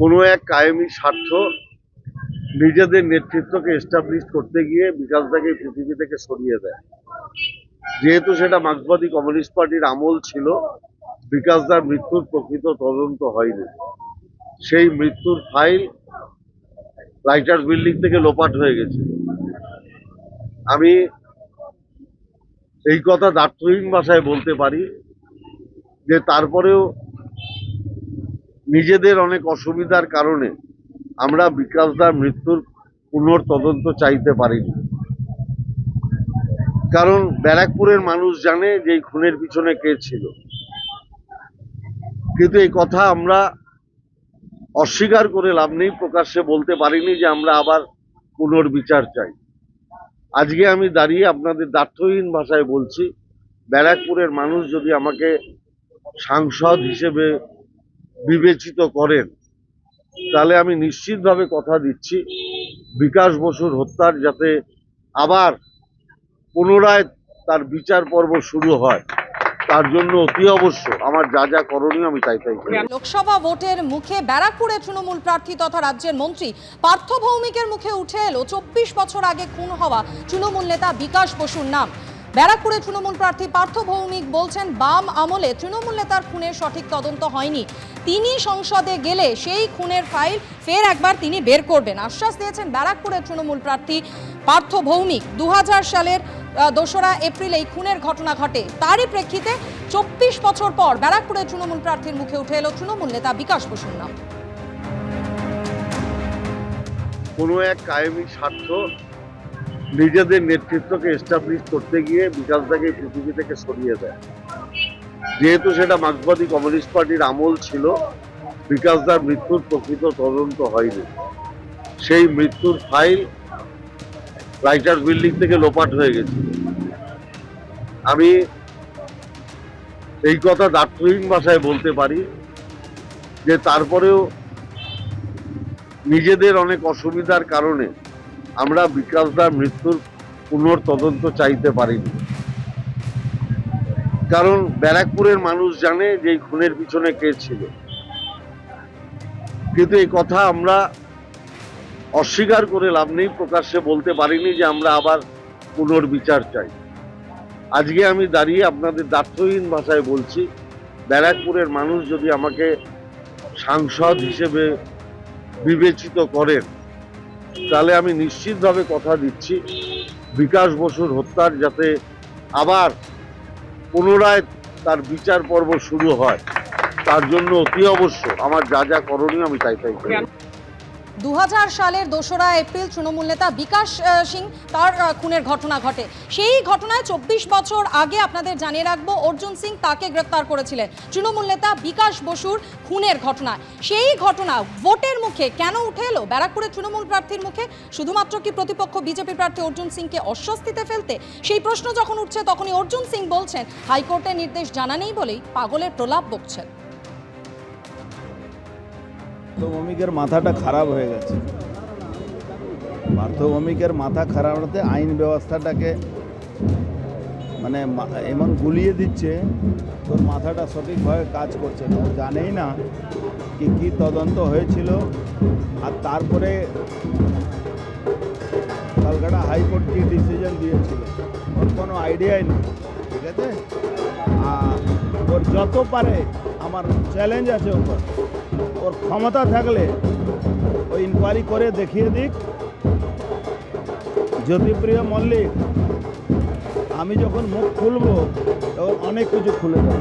কোনো এক কায়েমি স্বার্থ নিজেদের নেতৃত্বকে এস্টাবলিশ করতে গিয়ে বিকাশ বিকাশদাকে পৃথিবী থেকে সরিয়ে দেয়। যেহেতু সেটা মার্ক্সবাদী কমিউনিস্ট পার্টির আমল ছিল, বিকাশদার মৃত্যুর প্রকৃত তদন্ত হয়নি। সেই মৃত্যুর ফাইল রাইটার্স বিল্ডিং থেকে লোপাট হয়ে গেছে। আমি এই কথা দার্থহীন ভাষায় বলতে পারি যে তারপরেও নিজেদের অনেক অসুবিধার কারণে আমরা বিকাশদার মৃত্যুর পুনর্তদন্ত চাইতে পারিনি। কারণ ব্যারাকপুরের মানুষ জানে যে এই খুনের পিছনে কে ছিল। কিন্তু এই কথা আমরা অস্বীকার করে লাভ নেই, প্রকাশ্যে বলতে পারিনি যে আমরা আবার পুনর্বিচার চাই। আজকে আমি দাঁড়িয়ে আপনাদের দার্থহীন ভাষায় বলছি, ব্যারাকপুরের মানুষ যদি আমাকে সাংসদ হিসেবে বিবেচিত করেন তাহলে আমি নিশ্চিতভাবে কথা দিচ্ছি, বিকাশ বসুর হত্যার যাতে আবার পুনরায় তার বিচার পর্ব শুরু হয়, তার জন্য অতি অবশ্য, আমার যা যা করণীয় আমি তাই তাই। লোকসভা ভোটের মুখে ব্যারাকপুরে তৃণমূল প্রার্থী তথা রাজ্যের মন্ত্রী পার্থ ভৌমিকের মুখে উঠে এলো চব্বিশ বছর আগে খুন হওয়া তৃণমূল নেতা বিকাশ বসুর নাম ব্যারাকপুরে তৃণমূল প্রার্থী পার্থ ভৌমিক বলছেন, বাম আমলে তৃণমূল নেতার খুনের সঠিক তদন্ত হয়নি। তিনি সংসদে গেলে সেই খুনের ফাইল ফের একবার তিনি বের করবেন। আশ্বাস দিয়েছেন ব্যারাকপুরের তৃণমূল প্রার্থী পার্থ ভৌমিক। দু সালের দোসরা এপ্রিল এই খুনের ঘটনা ঘটে। তারই প্রেক্ষিতে চব্বিশ বছর পর ব্যারাকপুরের তৃণমূল প্রার্থীর মুখে উঠে এলো তৃণমূল নেতা বিকাশ বসুর নাম কোনো এক কায়েমি স্বার্থ নিজেদের নেতৃত্বকে এস্টাবলিশ করতে গিয়ে বিকাশদাকে পৃথিবী থেকে সরিয়ে দেয়। যেহেতু সেটা মার্ক্সবাদী কমিউনিস্ট পার্টির আমল ছিল বিকাশদার মৃত্যুর প্রকৃত তদন্ত হয়নি। সেই মৃত্যুর ফাইল রাইটার্স বিল্ডিং থেকে লোপাট হয়ে গেছে। আমি এই কথা দার্থহীন ভাষায় বলতে পারি যে তারপরেও নিজেদের অনেক অসুবিধার কারণে আমরা বিকাশদার মৃত্যুর পুনর্তদন্ত চাইতে পারিনি। কারণ ব্যারাকপুরের মানুষ জানে যে খুনের পিছনে কে ছিল। কিন্তু এই কথা আমরা অস্বীকার করে লাভ নেই, প্রকাশ্যে বলতে পারিনি যে আমরা আবার পুনর্বিচার চাই। আজকে আমি দাঁড়িয়ে আপনাদের দার্থহীন ভাষায় বলছি, ব্যারাকপুরের মানুষ যদি আমাকে সাংসদ হিসেবে বিবেচিত করেন তাহলে আমি নিশ্চিতভাবে কথা দিচ্ছি, বিকাশ বসুর হত্যার যাতে আবার পুনরায় তার বিচার পর্ব শুরু হয়, তার জন্য অতি অবশ্য আমার যা যা করণীয় আমি তাই তাই করব। দু হাজার সালের দোসরা এপ্রিল তৃণমূল নেতা বিকাশ সিং তার খুনের ঘটনা ঘটে। সেই ঘটনায় চব্বিশ বছর আগে আপনাদের জানিয়ে রাখব, অর্জুন সিং তাকে গ্রেপ্তার করেছিলেন তৃণমূল নেতা বিকাশ বসুর খুনের ঘটনা সেই ঘটনা ভোটের মুখে কেন উঠে এলো? ব্যারাকপুরের তৃণমূল প্রার্থীর মুখে? শুধুমাত্র কি প্রতিপক্ষ বিজেপি প্রার্থী অর্জুন সিংকে অস্বস্তিতে ফেলতে? সেই প্রশ্ন যখন উঠছে, তখনই অর্জুন সিং বলছেন, হাইকোর্টের নির্দেশ জানা নেই বলেই পাগলের প্রলাপ বকছেন। পার্থভৌমিকের মাথাটা খারাপ হয়ে গেছে। পার্থভৌমিকের মাথা খারাপ হতে আইন ব্যবস্থাটাকে মানে এমন গুলিয়ে দিচ্ছে, তোর মাথাটা সঠিকভাবে কাজ করছে না। জানেই না কি কি তদন্ত হয়েছিল। আর তারপরে কলকাতা হাইকোর্ট কি ডিসিশন দিয়েছিল? ওর কোনো আইডিয়াই নেই। ঠিক আছে? আর ওর যত পারে আমার চ্যালেঞ্জ আছে ওপর ওর ক্ষমতা থাকলে ওই ইনকোয়ারি করে দেখিয়ে দিক। জ্যোতিপ্রিয় মল্লিক, আমি যখন মুখ খুলবো তখন অনেক কিছু খুলে দেবো।